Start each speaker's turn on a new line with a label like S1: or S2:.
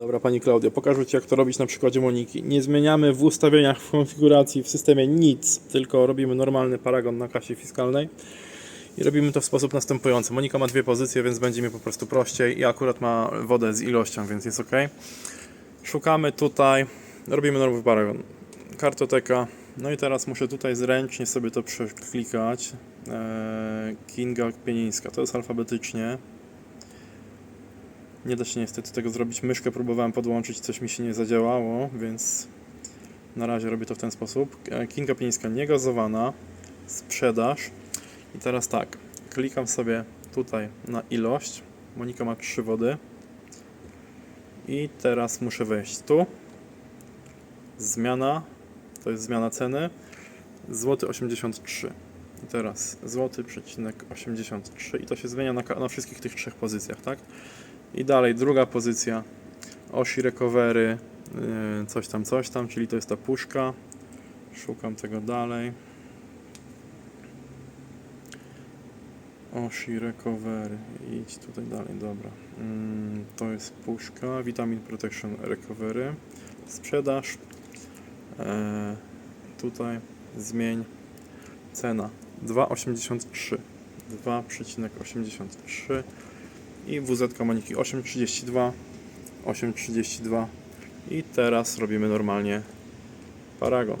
S1: Dobra, Pani Klaudia, pokażę Ci jak to robić na przykładzie Moniki. Nie zmieniamy w ustawieniach, w konfiguracji, w systemie nic, tylko robimy normalny paragon na kasie fiskalnej i robimy to w sposób następujący. Monika ma dwie pozycje, więc będzie mi po prostu prościej i akurat ma wodę z ilością, więc jest ok. Szukamy tutaj, robimy nowy paragon. Kartoteka, no i teraz muszę tutaj zręcznie sobie to przeklikać. Eee, Kinga Pienińska, to jest alfabetycznie. Nie da się niestety tego zrobić. Myszkę próbowałem podłączyć, coś mi się nie zadziałało, więc na razie robię to w ten sposób. E, Kinga Pińska niegazowana, sprzedaż. I teraz tak, klikam sobie tutaj na ilość. Monika ma trzy wody. I teraz muszę wejść tu. Zmiana, to jest zmiana ceny. Złoty 83. I teraz złoty przecinek 83 i to się zmienia na, na wszystkich tych trzech pozycjach, tak? I dalej druga pozycja osi recovery, yy, coś tam, coś tam, czyli to jest ta puszka. Szukam tego dalej. Osi recovery, idź tutaj dalej, dobra. Mm, to jest puszka, vitamin protection recovery, sprzedaż. E, tutaj zmień cena 2,83 2,83 i WZ Moniki 8,32 8,32 i teraz robimy normalnie paragon